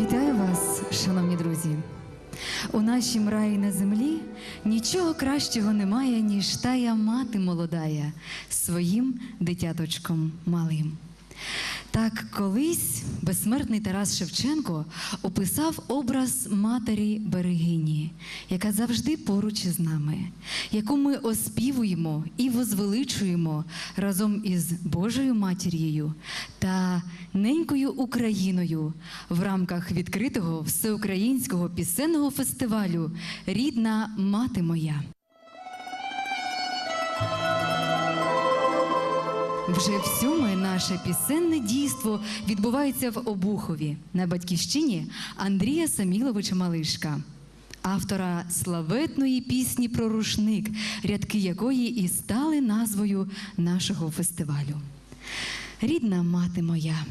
Вітаю вас, шановні друзі. У нашім раї на землі нічого кращого немає, ніж тая мати молодая своїм дитяточком малим. Так колись безсмертний Тарас Шевченко описав образ матері берегині, яка завжди поруч із нами, яку ми оспівуємо і возвеличуємо разом із Божою матір'єю та ненькою Україною в рамках відкритого всеукраїнського пісенного фестивалю Рідна мати моя. Вже всьоме наше пісенне дійство відбувається в Обухові на батьківщині Андрія Саміловича Малишка, автора славетної пісні про рушник, рядки якої і стали назвою нашого фестивалю. Рідна мати моя.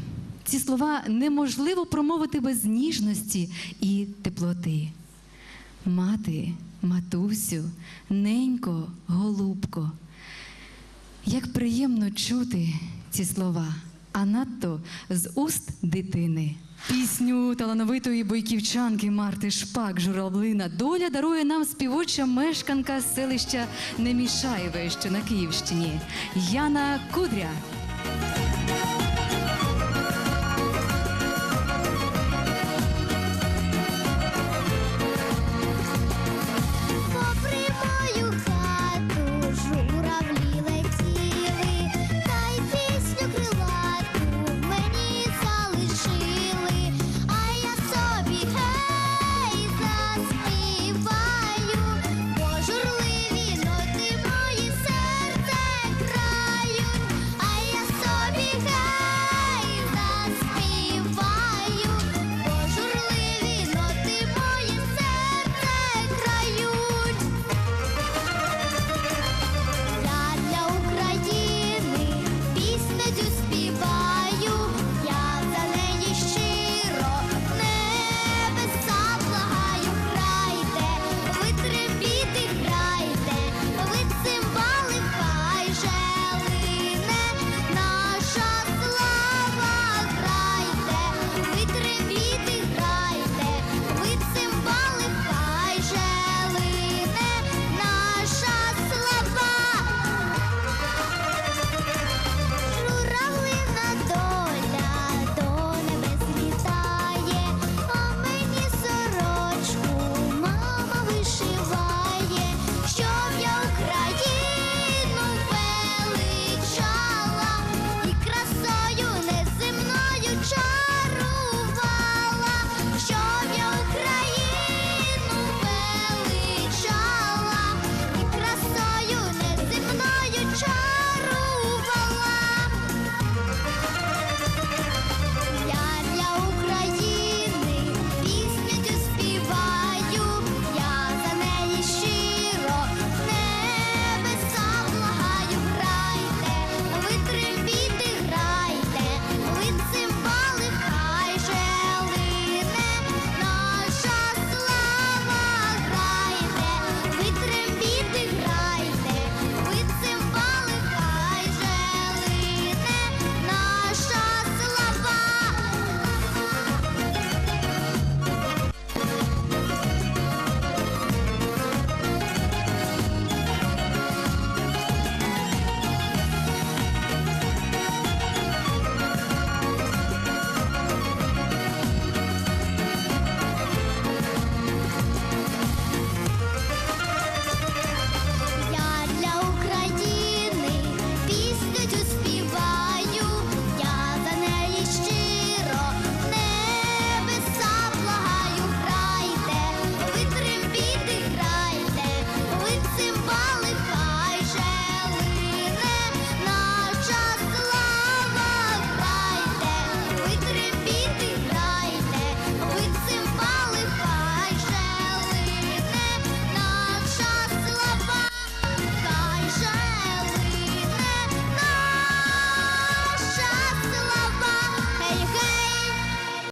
Ці слова неможливо промовити без ніжності і теплоти. Мати, матусю, ненько, голубко. Як приємно чути ці слова, а надто з уст дитини. Пісню талановитої бойківчанки Марти Шпак Журавлина доля дарує нам співоча мешканка селища Немішаєве, що на Київщині Яна Кудря.